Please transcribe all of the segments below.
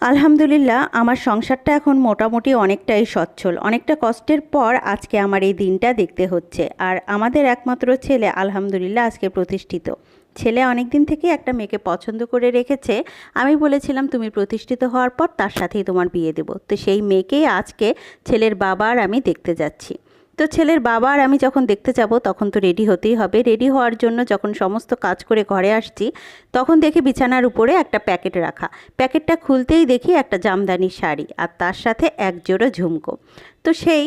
আলহামদুলিল্লাহ, আমার সংসারটা এখন মোটামুটি অনেকটাই সচ্ছল। অনেকটা কষ্টের পর আজকে আমার এই দিনটা দেখতে হচ্ছে। আর আমাদের একমাত্র ছেলে আলহামদুলিল্লাহ আজকে প্রতিষ্ঠিত। ছেলে অনেক দিন থেকে একটা মেয়েকে পছন্দ করে রেখেছে। আমি বলেছিলাম, তুমি প্রতিষ্ঠিত হওয়ার পর তার সাথেই তোমার বিয়ে দেবো। তো সেই মেয়েকেই আজকে ছেলের বাবা আর আমি দেখতে যাচ্ছি। তো ছেলের বাবা আর আমি যখন দেখতে যাব, তখন তো রেডি হতেই হবে। রেডি হওয়ার জন্য যখন সমস্ত কাজ করে ঘরে আসছি, তখন দেখি বিছানার উপরে একটা প্যাকেট রাখা। প্যাকেটটা খুলতেই দেখি একটা জামদানি শাড়ি আর তার সাথে এক জোড়ো ঝুমকো। তো সেই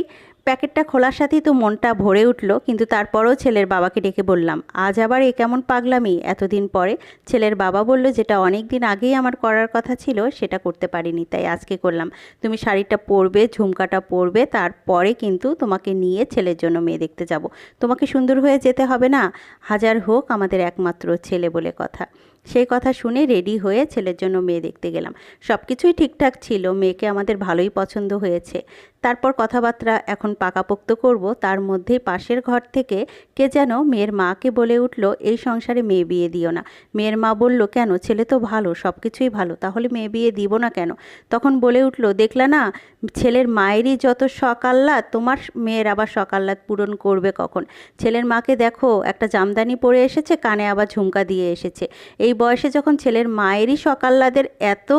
প্যাকেটটা খোলার সাথেই তো মনটা ভরে উঠল, কিন্তু তারপরও ছেলের বাবাকে ডেকে বললাম, আজ আবার এ কেমন পাগলামি? এতদিন পরে ছেলের বাবা বলল, যেটা অনেক দিন আগেই আমার করার কথা ছিল, সেটা করতে পারিনি, তাই আজকে করলাম। তুমি শাড়িটা পরবে, ঝুমকাটা পরবে, তারপরে কিন্তু তোমাকে নিয়ে ছেলের জন্য মেয়ে দেখতে যাব। তোমাকে সুন্দর হয়ে যেতে হবে না? হাজার হোক আমাদের একমাত্র ছেলে বলে কথা। সেই কথা শুনে রেডি হয়ে ছেলের জন্য মেয়ে দেখতে গেলাম। সব কিছুই ঠিকঠাক ছিল, মেয়েকে আমাদের ভালোই পছন্দ হয়েছে। তারপর কথাবার্তা এখন পাকাপোক্ত করব, তার মধ্যেই পাশের ঘর থেকে কে যেন মেয়ের মাকে বলে উঠল, এই সংসারে মেয়ে বিয়ে দিও না। মেয়ের মা বলল, কেন? ছেলে তো ভালো সব কিছুই ভালো, তাহলে মেয়ে বিয়ে দিব না কেন? তখন বলে উঠল, দেখলা না, ছেলের মায়েরই যত আহ্লাদ, তোমার মেয়ের আবার শখ পূরণ করবে কখন? ছেলের মাকে দেখো, একটা জামদানি পরে এসেছে, কানে আবার ঝুমকা দিয়ে এসেছে। এই বয়সে যখন ছেলের মায়েরই সকাল্লাদের এত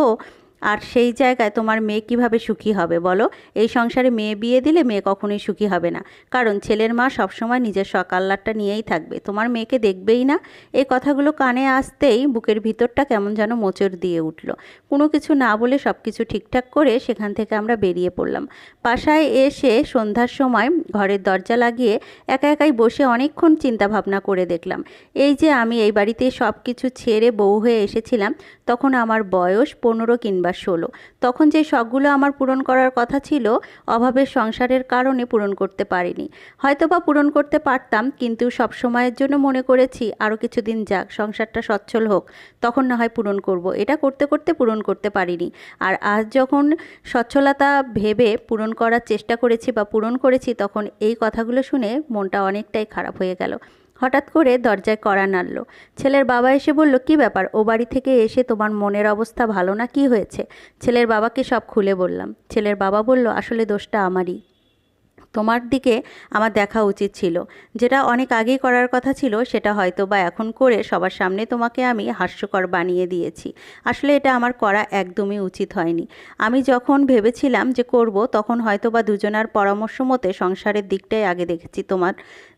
আর সেই জায়গায় তোমার মেয়ে কীভাবে সুখী হবে বলো? এই সংসারে মেয়ে বিয়ে দিলে মেয়ে কখনোই সুখী হবে না। কারণ ছেলের মা সবসময় নিজের আহ্লাদটা নিয়েই থাকবে। তোমার মেয়েকে দেখবেই না। এই কথাগুলো কানে আসতেই বুকের ভিতরটা কেমন যেন মোচড় দিয়ে উঠল। কোনো কিছু না বলে সব কিছু ঠিকঠাক করে সেখান থেকে আমরা বেরিয়ে পড়লাম। বাসায় এসে সন্ধ্যার সময় ঘরের দরজা লাগিয়ে একা একাই বসে অনেকক্ষণ চিন্তা ভাবনা করে দেখলাম। এই যে আমি এই বাড়িতে সব কিছু ছেড়ে বউ হয়ে এসেছিলাম, তখন আমার বয়স পনেরো কিংবা ষোলো। তখন যে শখগুলো আমার পূরণ করার কথা ছিল, অভাবের সংসারের কারণে পূরণ করতে পারিনি। হয়তো বা পূরণ করতে পারতাম, কিন্তু সব সময়ের জন্য মনে করেছি আরও কিছুদিন যাক, সংসারটা সচ্ছল হোক, তখন না হয় পূরণ করব। এটা করতে করতে পূরণ করতে পারিনি। আর আজ যখন সচ্ছলতা ভেবে পূরণ করার চেষ্টা করেছি বা পূরণ করেছি, তখন এই কথাগুলো শুনে মনটা অনেকটাই খারাপ হয়ে গেল। হঠাৎ করে দরজায় কড়া নাড়ল। ছেলের বাবা এসে বলল, কি ব্যাপার? ও বাড়ি থেকে এসে তোমার মনের অবস্থা ভালো না? কি হয়েছে? ছেলের বাবাকে সব খুলে বললাম। ছেলের বাবা বলল, আসলে দোষটা আমারই। তোমার দিকে আমার দেখা উচিত ছিল। যেটা অনেক আগেই করার কথা ছিল, সেটা হয়তো বা এখন করে সবার সামনে তোমাকে আমি হাস্যকর বানিয়ে দিয়েছি। আসলে এটা আমার করা একদমই উচিত হয়নি। আমি যখন ভেবেছিলাম যে করব, তখন হয়তো বা দুজনার পরামর্শ মতে সংসারের দিকটাই আগে দেখেছি, তোমার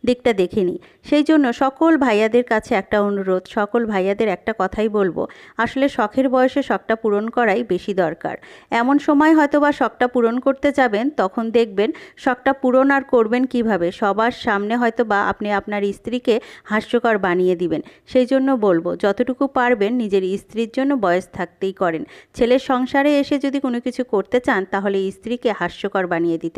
দিকটা দেখিনি। সেই জন্য সকল ভাইয়াদের কাছে একটা অনুরোধ, সকল ভাইয়াদের একটা কথাই বলব, আসলে শখের বয়সে শখটা পূরণ করাই বেশি দরকার। এমন সময় হয়তো বা শখটা পূরণ করতে যাবেন, তখন দেখবেন শখটা পূরণ আর করবেন কীভাবে? সবার সামনে হয়তো বা আপনি আপনার স্ত্রীকে হাস্যকর বানিয়ে দিবেন। সেই জন্য বলব, যতটুকু পারবেন নিজের স্ত্রীর জন্য বয়স থাকতেই করেন। ছেলের সংসারে এসে যদি কোনো কিছু করতে চান, তাহলে স্ত্রীকে হাস্যকর বানিয়ে দিতে